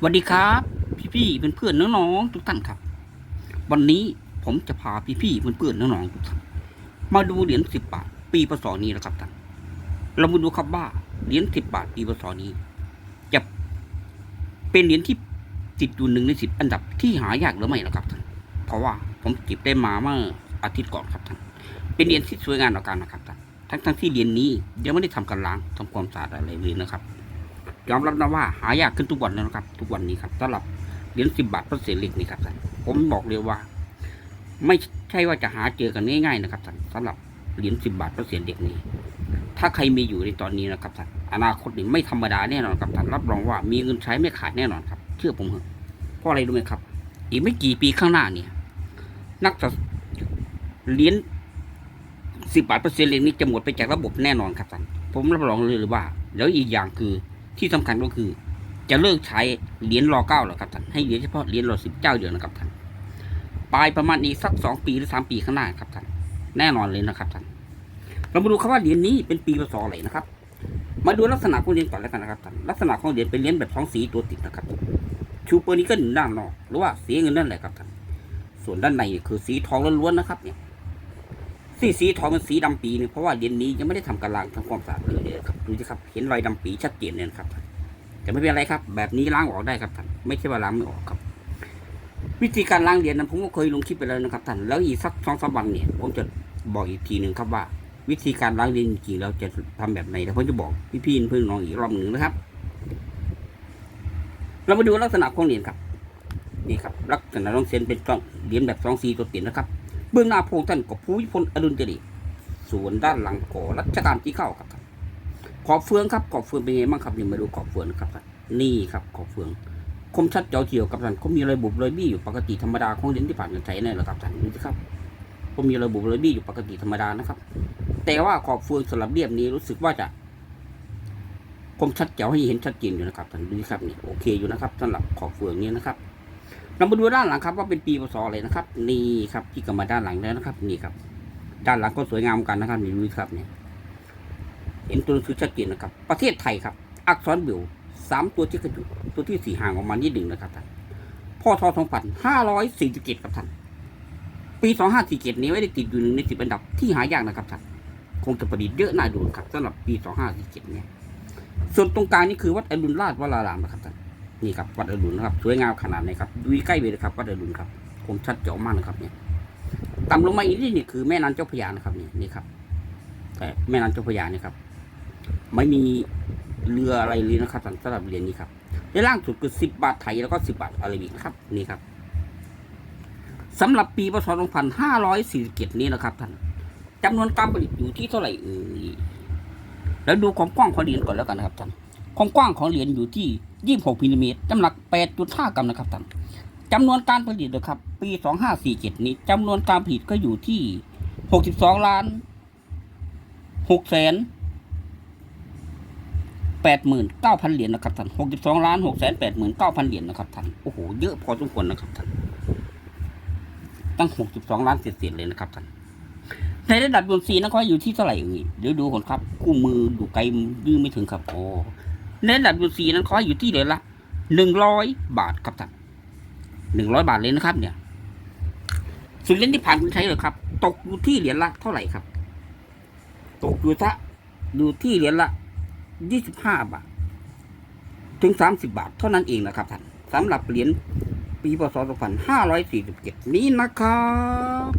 สวัสดีครับ พี่ๆเพื่อนๆน้องๆทุกท่านครับ วันนี้ผมจะพาพี่ๆเพื่อนๆน้องๆทุกท่านมาดูเหรียญสิบบาท ปีพศนี้นะครับท่านเรามาดูครับว่าเหรียญสิบบาทปีพศนี้ จะเป็นเหรียญที่ติดอยู่หนึ่งในสิบอันดับที่หายากหรือไม่นะครับท่านเพราะว่าผมเก็บได้มาเมื่ออาทิตย์ก่อนครับท่านเป็นเหรียญที่สวยงามต่อการนะครับท่านทั้งทั้งๆที่เหรียญนี้ยังไม่ได้ทำการล้างทำความสะอาดอะไรเลยนะครับ ยอมรับนะว่าหายากขึ้นทุกวันแล้วนะครับ ทุกวันนี้ครับสำหรับเหรียญสิบบาทพระเศษเหล็กนี่ครับท่านผมบอกเลยว่า ไม่ใช่ว่าจะหาเจอกันง่ายๆนะครับท่านสำหรับเหรียญสิบบาทพระเศษเหล็กนี้ ถ้าใครมีอยู่ในตอนนี้นะครับท่านอนาคตนี่ไม่ธรรมดาแน่นอนครับท่านรับรองว่ามีเงินใช้ไม่ขาดแน่นอนครับ เชื่อผมเถอะเพราะอะไรรู้ไหมครับ อีกไม่กี่ปีข้างหน้าเนี่ย นักสะเหรียญสิบบาทเปอร์เซ็นต์เหรียญนี้จะหมดไปจากระบบแน่นอนครับท่านผมรับรองเลยว่า แล้วอีกอย่างคือ ที่สำคัญก็คือ จะเลิกใช้เหรียญรอเก้าแล้วครับท่านให้เหรียญเฉพาะเหรียญรอสิบเจ้าเดียวนะครับท่านปลายประมาณอีกสักสองปีหรือสามปีข้างหน้าครับท่านแน่นอนเลยนะครับท่านเรามาดูครับว่าเหรียญนี้เป็นปีพศอะไรนะครับ มาดูลักษณะของเหรียญก่อนแล้วกันนะครับท่านลักษณะของเหรียญเป็นเหรียญแบบสองสีตัวติดนะครับชูเปอร์นิเกิลด้านนอกหรือว่าสีเงินนั่นแหละครับท่านส่วนด้านในคือสีทองล้วนๆนะครับเนี่ย สีสีทองเป็นสีดำปีเนี่ยเพราะว่าเหรียญนี้ยังไม่ได้ทำการล้างทำความสะอาดเลยครับดูสิครับเห็นรอยดำปีชัดเจนเลยครับแต่ไม่เป็นไรครับ แบบนี้ล้างออกได้ครับท่านไม่ใช่ว่าล้างไม่ออกครับ วิธีการล้างเหรียญนั้นผมก็เคยลงคลิปไปแล้วนะครับท่านแล้วอีกสักสองสามวันเนี่ยผมจะบอกอีกทีหนึ่งครับว่า วิธีการล้างเหรียญจริงๆเราจะทำแบบไหนแล้วผมจะบอกพี่ๆเพื่อนน้องอีกรอบหนึ่งนะครับ เรามาดูลักษณะของเหรียญครับนี่ครับลักษณะต้องเส้นเป็นกล้องเหรียญแบบสองสีตัวติดนะครับ เบื้องหน้าพระองค์ท่านกับภูมิพลอดุลยเดชส่วนด้านหลังก่อรัชกาลที่เก้าครับท่านขอบเฟืองครับขอบเฟืองเป็นไงบ้างครับนี่มาดูขอบเฟืองนะครับท่านนี่ครับขอบเฟืองคมชัดเจ๋วเจียวครับท่านเขามีรอยบุบรอยบี้อยู่ปกติธรรมดาของเหรียญที่ผ่านการใช้นี่แหละครับท่านดูสิครับเขามีรอยบุบรอยบี้อยู่ปกติธรรมดานะครับ แต่ว่าขอบเฟืองสลับเรียบนี้รู้สึกว่าจะคมชัดเจ๋วให้เห็นชัดเจนอยู่นะครับท่านดูสิครับนี่โอเคอยู่นะครับสำหรับขอบเฟืองนี้นะครับ เรามาดูด้านหลังครับว่าเป็นปีพศอะไรนะครับ นี่ครับที่กลับมาด้านหลังแล้วนะครับ นี่ครับ ด้านหลังก็สวยงามเหมือนกันนะครับนี่ดูสิครับเนี่ยเห็นตัวสือชัดเจนนะครับ ประเทศไทยครับ อักษรเบลสามตัวที่กระจุกตัวที่สี่ห่างออกมานิดหนึ่งนะครับท่านพศสองพันห้าร้อยสี่สิบเจ็ดครับท่านปีสองห้าสี่เจ็ดนี้ไม่ได้ติดอยู่หนึ่งในสิบอันดับที่หายากนะครับท่านคงจะประดิษฐ์เยอะน่าดูครับสำหรับปีสองห้าสี่เจ็ดเนี่ยส่วนตรงกลางนี่คือวัดอรุณราชวรารามนะครับท่าน นี่ครับวัดอรุณนะครับสวยงามขนาดไหนครับดูใกล้ไปเลยครับวัดอรุณครับคมชัดเจ๋วมากนะครับเนี่ยต่ำลงมาอีกนิดนี่คือแม่น้ำเจ้าพระยานะครับนี่นี่ครับ แต่แม่น้ำเจ้าพระยานี่ครับ ไม่มีเรืออะไรเลยนะครับสำหรับเหรียญนี้ครับในล่างสุดคือสิบบาทไทยแล้วก็สิบบาทอาราบิกครับนี่ครับสำหรับปีพศ2547นี้นะครับท่านจำนวนการผลิตอยู่ที่เท่าไหร่เอ่ยแล้วดูความกว้างของเหรียญก่อนแล้วกันนะครับท่าน ความกว้างของเหรียญอยู่ที่ 26มิลลิเมตรน้ำหนัก 8.5 กรัมนะครับท่านจำนวนการผลิตนะครับปี 2547 นี้จำนวนการผลิตก็อยู่ที่ 62 ล้าน6แสนแปดหมื่นเหรียญนะครับท่านหกสิบสองล้านหกแสนแปดหมื่นเหรียญนะครับท่านโอ้โหเยอะพอสมควรนะครับท่านตั้งหกสิบสองล้านเศษๆเลยนะครับท่านในระดับดวงซีนะครับอยู่ที่เท่าไหร่เอ่ยเดี๋ยวดูก่อนครับ คู่มืออยู่ไกลยื้อไม่ถึงครับโอ้ ในระดับดวงซีนั้นเขาอยู่ที่เหรียญละหนึ่งร้อยบาทครับท่านหนึ่งร้อยบาทเลยนะครับ เนี่ยส่วนเหรียญที่ผ่านคุณใช้เลยครับ ตกอยู่ที่เหรียญละเท่าไหร่ครับ ตกอยู่ทะอยู่ที่เหรียญละยี่สิบห้าบาท ถึงสามสิบาทเท่านั้นเองนะครับท่านสำหรับเหรียญปีพศ2547 นี้นะครับ